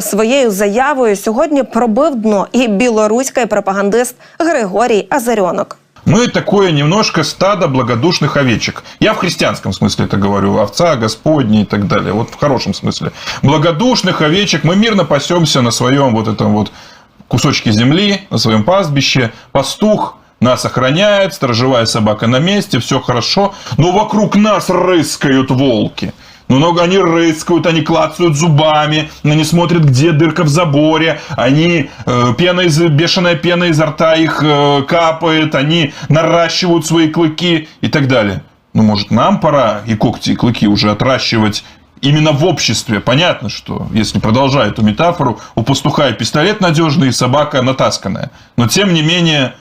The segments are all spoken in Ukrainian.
Своєю заявою сьогодні пробив дно і білоруський пропагандист Григорій Азарьонок. Мы такое немножко стадо благодушных овечек. Я в христианском смысле это говорю. Овца Господня и так далее. Вот в хорошем смысле. Благодушных овечек. Мы мирно пасемся на своем вот этом вот кусочке земли, на своем пастбище. Пастух нас охраняет, сторожевая собака на месте, все хорошо. Но вокруг нас рыскают волки. Но они рыскают, они клацают зубами, они смотрят, где дырка в заборе, они э, пена из, бешеная пена изо рта их э, капает, они наращивают свои клыки и так далее. Ну, может, нам пора и когти, и клыки уже отращивать именно в обществе. Понятно, что, если продолжать эту метафору, у пастуха и пистолет надежный, и собака натасканная. Но, тем не менее,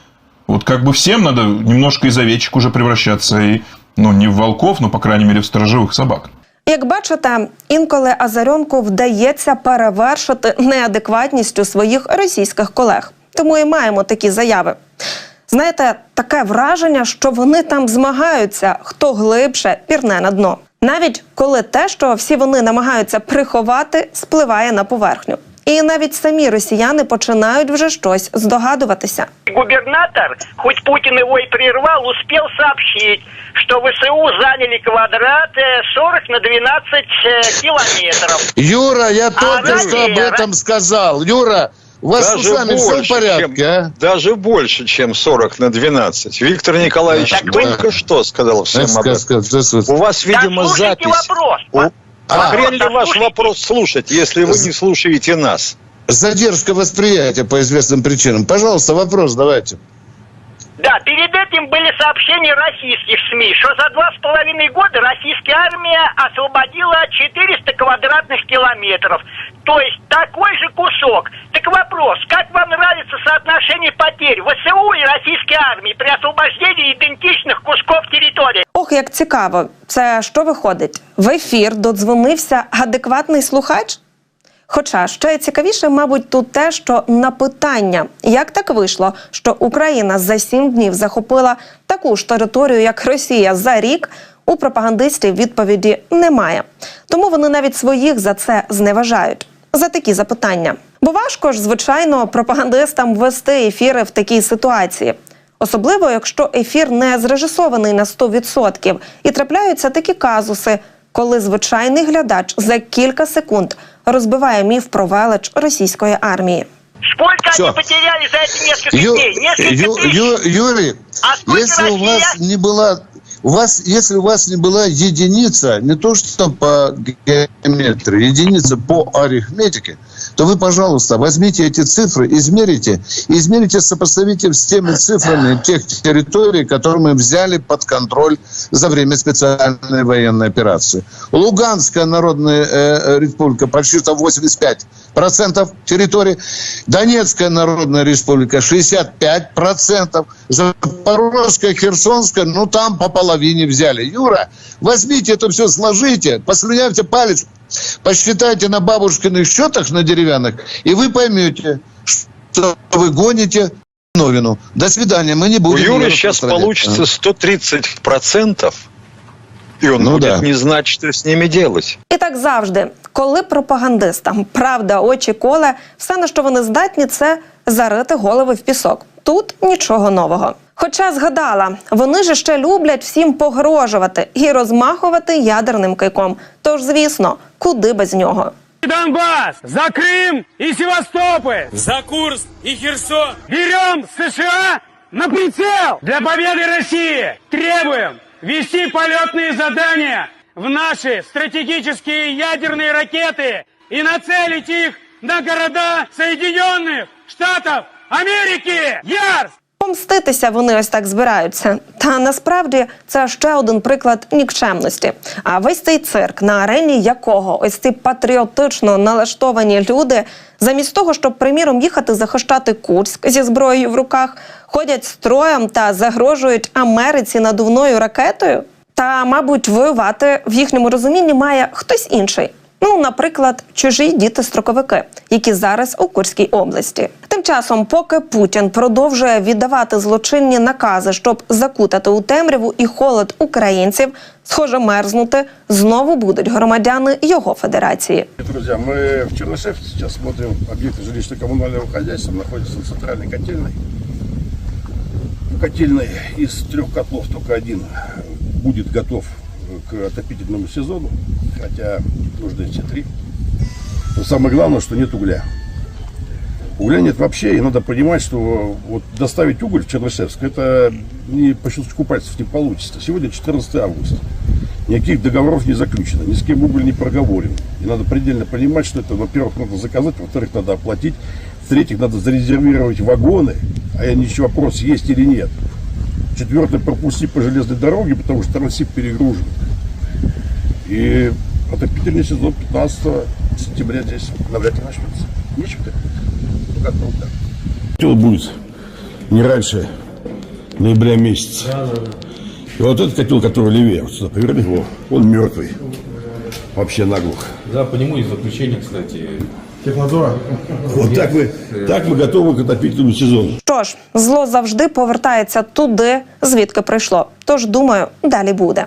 вот как бы всем надо немножко из овечек уже превращаться. И, ну, не в волков, но, по крайней мере, в сторожевых собак. Як бачите, інколи Азарьонку вдається перевершити неадекватністю своїх російських колег. Тому і маємо такі заяви. Знаєте, таке враження, що вони там змагаються, хто глибше пірне на дно. Навіть коли те, що всі вони намагаються приховати, спливає на поверхню. І навіть самі росіяни починають вже щось здогадуватися. Губернатор, хоть Путин его и прервал, успел сообщить, что ВСУ заняли квадрат э, 40 на 12 э, километров. Юра, я только Валера. что об этом сказал. Юра, у вас с Даже усами все в больше, порядке, чем, а? Даже больше, чем 40 на 12. Виктор Николаевич Так только что сказал всем об этом. Сказка, сказка. У вас, видимо, да слушайте запись. вопрос. У- а. А хрен ли ваш слушайте. вопрос слушать, если вы не слушаете нас? Задержка восприятия по известным причинам. Пожалуйста, вопрос давайте. Да, перед этим были сообщения российских СМИ, что за два с половиной года российская армия освободила 400 квадратных километров. То есть такой же кусок. Так вопрос, как вам нравится соотношение потерь ВСУ и российской армии при освобождении идентичных кусков территории? Ох, як цікаво, це що виходить? В ефір додзвонився адекватний слухач? Хоча ще цікавіше, мабуть, тут те, що на питання, як так вийшло, що Україна за сім днів захопила таку ж територію, як Росія за рік, у пропагандистів відповіді немає. Тому вони навіть своїх за це зневажають. За такі запитання. Бо важко ж, звичайно, пропагандистам вести ефіри в такій ситуації. Особливо, якщо ефір не зрежисований на 100% і трапляються такі казуси, коли звичайний глядач за кілька секунд розбиває міф про велич російської армії. Сколько Всё. они потеряли за эти несколько Ю- дней? Несколько Ю- тысяч. Ю- Юрий, А сколько если у Россия? вас не была... У вас, если у вас не была единица, не то что по геометрии, единица по арифметике, то вы, пожалуйста, возьмите эти цифры, измерите, измерите, сопоставите с теми цифрами тех территорий, которые мы взяли под контроль за время специальной военной операции. Луганская народная э, республика почти что 85% территории, Донецкая народная республика 65%, Запорожская, Херсонская, ну там по половине взяли. Юра, возьмите это все, сложите, послюнявьте палец, посчитайте на бабушкиных счетах на деревянных, и вы поймете, что вы гоните новину. До свидания, мы не У будем... Юры её сейчас распространять. получится 130 процентов, и он Ну будет да. не знать, что с ними делать. І так завжди, коли пропагандистам правда очі коле, все на що вони здатні, це зарити голови в пісок. Тут нічого нового. Хоча згадала, вони ж ще люблять всім погрожувати і розмахувати ядерним кийком. Тож, звісно, куди без нього. Донбасс, за Крым и Севастополь, за Курск и Херсон. Берем США на прицел для победы России. Требуем ввести полетные задания в наши стратегические ядерные ракеты и нацелить их на города Соединенных Штатов Америки. Ярс! Помститися вони ось так збираються. Та насправді це ще один приклад нікчемності. А весь цей цирк, на арені якого ось ці патріотично налаштовані люди, замість того, щоб приміром їхати захищати Курськ зі зброєю в руках, ходять строєм та загрожують Америці надувною ракетою. Та, мабуть, воювати в їхньому розумінні має хтось інший. Ну, наприклад, чужі діти-строковики, які зараз у Курській області. Тим часом, поки Путін продовжує віддавати злочинні накази, щоб закутати у темряву і холод українців, схоже, мерзнути знову будуть громадяни його федерації. Друзья, мы в Чернышев сейчас смотрим объекты жилищно-коммунального хозяйства, находится на центральной котельной. В котельной из трех котлов только один будет готов к отопительному сезону, хотя нужны все три. Но самое главное, что нет угля. Угля нет вообще, и надо понимать, что вот доставить уголь в Чернышевск, это не по щелчку пальцев не получится. Сегодня 14 августа. Никаких договоров не заключено, ни с кем уголь не проговорен. И надо предельно понимать, что это, во-первых, надо заказать, во-вторых, надо оплатить, в-третьих, надо зарезервировать вагоны, а я еще вопрос, есть или нет. Четвертое, пропустить по железной дороге, потому что трансип перегружен. И отопительный сезон 15 сентября здесь навряд ли начнется. Нечего так. Ну, как вот так. Котел будет не раньше ноября месяца. И вот этот котел, который левее, вот сюда поверни его, он мертвый. Вообще наглухо. Да, по нему есть заключение, кстати. Вот так мы, так мы готовы к отопительному сезону. Що ж, зло завжди повертається туди, звідки прийшло. Тож думаю, далі буде.